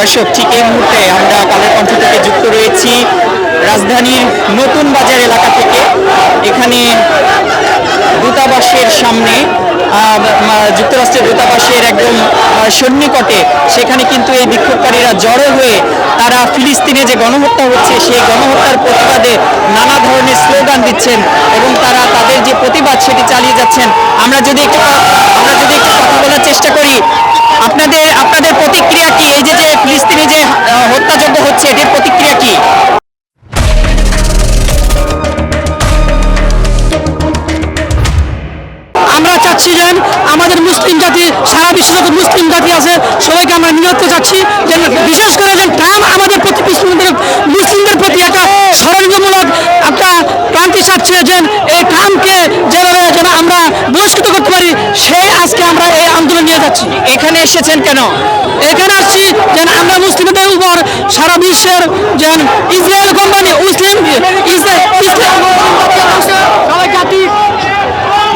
দর্শক, ঠিক এই মুহূর্তে আমরা কালের কণ্ঠ থেকে যুক্ত রয়েছি রাজধানীর নতুন বাজার এলাকা থেকে। এখানে দূতাবাসের সামনে যুক্তরাষ্ট্রের দূতাবাসের একদম সন্নিকটে সেখানে কিন্তু এই বিক্ষোভকারীরা জড়ো হয়ে তারা ফিলিস্তিনে যে গণহত্যা হচ্ছে, সেই গণহত্যার প্রতিবাদে নানা ধরনের স্লোগান দিচ্ছেন এবং তারা তাদের যে প্রতিবাদ সেটি চালিয়ে যাচ্ছেন। আমরা যদি একটু আমরা যদি একটু কথা বলার চেষ্টা করি আপনাদের প্রতিক্রিয়া কি? এই যে যে ফিলিস্তিনে যে হত্যাযজ্ঞ হচ্ছে এটির প্রতিক্রিয়া কি? আমরা চাচ্ছি যে আমাদের মুসলিম জাতি, সারা বিশ্বে যত মুসলিম জাতি আছে, সবাইকে আমরা নিয়ত চাচ্ছি যে বিশেষ করে যে ট্রাম্প আমাদের প্রতি মুসলিমদের প্রতি একটা ষড়যন্ত্রমূলক একটা ক্রান্তি চাচ্ছে যে এই ট্রাম্পকে যেভাবে যেন আমরা বহিষ্কৃত করতে পারি সেই আজকে আমরা নিয়ে যাচ্ছি। এখানে এসেছেন কেন? এখানে আসছি যেন আমরা মুসলিমদের উপর সারা বিশ্বের যেন ইসরায়েল কোম্পানি, মুসলিম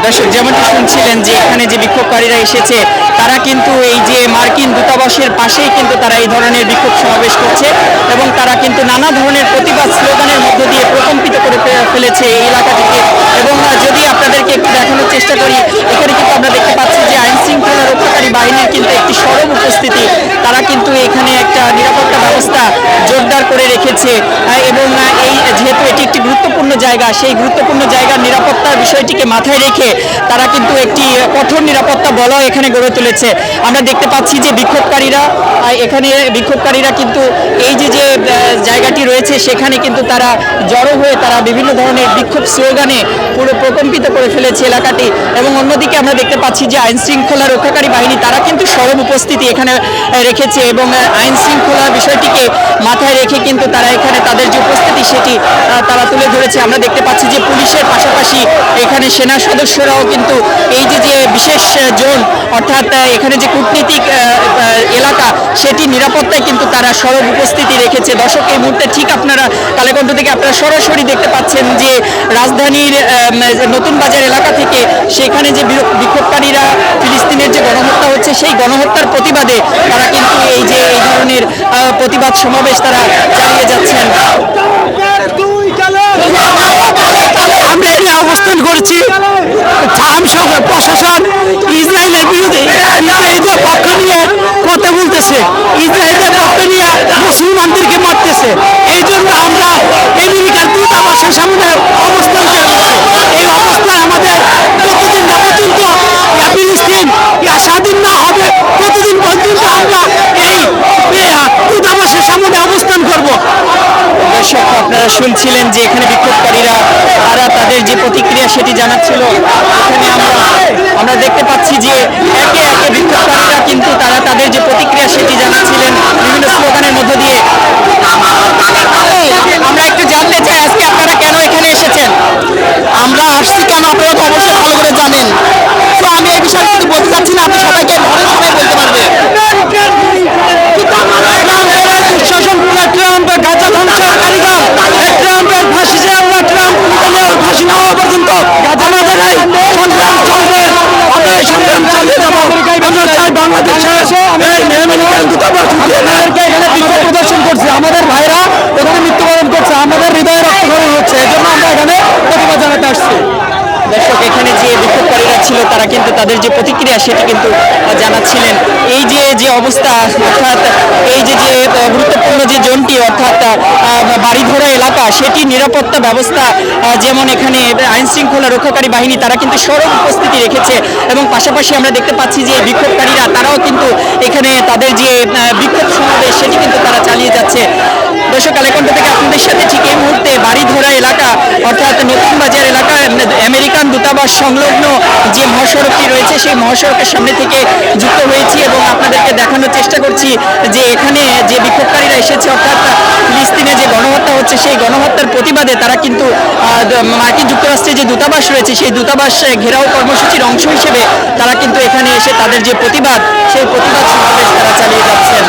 দর্শক, যেমনটি শুনছিলেন যে এখানে যে বিক্ষোভকারীরা এসেছে, তারা কিন্তু এই যে মার্কিন দূতাবাসের পাশেই কিন্তু তারা এই ধরনের বিক্ষোভ সমাবেশ করছে এবং তারা কিন্তু নানা ধরনের প্রতিবাদ স্লোগানের মধ্য দিয়ে প্রকম্পিত করে ফেলেছে এই এলাকাটিকে। এবং যদি আপনাদেরকে একটু দেখানোর চেষ্টা করি এখানে কিন্তু আমরা দেখতে পাচ্ছি যে আইন শৃঙ্খলা রক্ষাকারী বাহিনীর কিন্তু একটি সরব উপস্থিতি। তারা কিন্তু এখানে একটা নিরাপত্তা ব্যবস্থা জোরদার করে রেখেছে এবং যেহেতু এটি একটি গুরুত্বপূর্ণ জায়গা, সেই গুরুত্বপূর্ণ জায়গার নিরাপত্তার বিষয়টিকে মাথায় রেখে তারা কিন্তু একটি কঠোর নিরাপত্তা বলয় এখানে গড়ে তুলেছে। আমরা দেখতে পাচ্ছি যে বিক্ষোভকারীরা এখানে বিক্ষোভকারীরা কিন্তু এই যে যে জায়গাটি রয়েছে, সেখানে কিন্তু তারা জড়ো হয়ে তারা বিভিন্ন ধরনের বিক্ষোভ স্লোগানে পুরো প্রকম্পিত করে ফেলেছে এলাকাটি। এবং অন্যদিকে আমরা দেখতে পাচ্ছি যে আইন শৃঙ্খলা রক্ষাকারী বাহিনী তারা কিন্তু সরব উপস্থিতি এখানে রেখেছে এবং আইন শৃঙ্খলা বিষয়টিকে মাথায় রেখে কিন্তু তারা এখানে তাদের যে উপস্থিতি, সেটি তারা তুলে ধরেছে। আমরা দেখতে পাচ্ছি যে পুলিশের পাশাপাশি এখানে সেনা সদস্যরাও কিন্তু এই যে যে বিশেষ জোন, অর্থাৎ এখানে যে কূটনীতিক এলাকা সেটি নিরাপত্তায় কিন্তু তারা সরব উপস্থিতি রেখেছে। দর্শক, এই মুহূর্তে ঠিক আপনারা কালেকণ্ঠ থেকে আপনারা সরাসরি দেখতে পাচ্ছেন যে রাজধানীর নতুন বাজার এলাকা থেকে সেখানে যে বিক্ষোভকারীরা ফিলিস্তিনের যে গণহত্যা হচ্ছে, সেই গণহত্যার প্রতিবাদে তারা কিন্তু এই যে, এই ধরনের প্রতিবাদ সমাবেশ তারা চালিয়ে যাচ্ছেন। আমরা শুনছিলেন যে এখানে বিক্ষোভকারীরা, তারা তাদের যে প্রতিক্রিয়া সেটি জানাচ্ছিল, এখানে আমরা আমরা দেখতে পাচ্ছি যে একে একে বিক্ষোভকারীরা কিন্তু তারা তাদের যে প্রতিক্রিয়া সেটি জানাচ্ছিলেন বিভিন্ন স্লোগানের মধ্য দিয়ে আমরা একটু জানতে চাই আজকে আপনারা কেন এখানে এসেছেন আমরা আসছি কেন আপনারা তো অবশ্যই ভালো করে জানেন তো আমি এই বিষয়ে কিছু বলতে চাচ্ছি না আপনি সবাইকে ঘরে সবাই বলতে পারবে শাসন ট্রাম্পের গাজা ধ্বংসের কারিগর এই ট্রাম্পের ফাঁসি যে আমরা ট্রাম্প নেতানিয়াহুর ফাঁসি না হওয়া পর্যন্ত আমাদের এই সংগ্রাম চলবে আমরা এই সংগ্রাম চালিয়ে যাব আমরা চাই বাংলাদেশে এই আমেরিকান দূতাবাস উঠিয়ে আমাদেরকে এখানে বিক্ষোভ প্রদর্শন করছে আমাদের ভাইরা এখানে মৃত্যুবরণ করছে আমাদের হৃদয়ে রক্তক্ষরণ হচ্ছে এই জন্য আমরা এখানে প্রতিবাদ জানাতে আসছি দর্শক এখানে যে বিক্ষোভকারীরা ছিল তারা কিন্তু তাদের যে প্রতিক্রিয়া সেটি কিন্তু জানাচ্ছিলেন। এই যে যে অবস্থা, অর্থাৎ এই যে যে গুরুত্বপূর্ণ যে জোনটি, অর্থাৎ বাড়িঘোড়া এলাকা, সেটি নিরাপত্তা ব্যবস্থা যেমন এখানে আইন শৃঙ্খলা রক্ষাকারী বাহিনী, তারা কিন্তু সরব উপস্থিতি রেখেছে। এবং পাশাপাশি আমরা দেখতে পাচ্ছি যে বিক্ষোভকারীরা, তারাও কিন্তু এখানে তাদের যে বিক্ষোভ সমাবেশ, সেটি কিন্তু তারা চালিয়ে যাচ্ছে। দর্শক আলেকণ্ঠ থেকে আপনাদের সাথে ঠিক এই মুহূর্তে বাড়িধরা এলাকা, অর্থাৎ নতুন বাজার এলাকা আমেরিকান সংলগ্ন যে মহাসড়কটি রয়েছে, সেই মহাসড়কের সামনে থেকে যুক্ত হয়েছি এবং আপনাদেরকে দেখানোর চেষ্টা করছি যে এখানে যে বিক্ষোভকারীরা এসেছে, অর্থাৎ ফিলিস্তিনে যে গণহত্যা হচ্ছে, সেই গণহত্যার প্রতিবাদে তারা কিন্তু মার্কিন যুক্তরাষ্ট্রে যে দূতাবাস রয়েছে, সেই দূতাবাস ঘেরাও কর্মসূচির অংশ হিসেবে তারা কিন্তু এখানে এসে তাদের যে প্রতিবাদ, সেই প্রতিবাদ সমাবেশ তারা চালিয়ে যাচ্ছেন।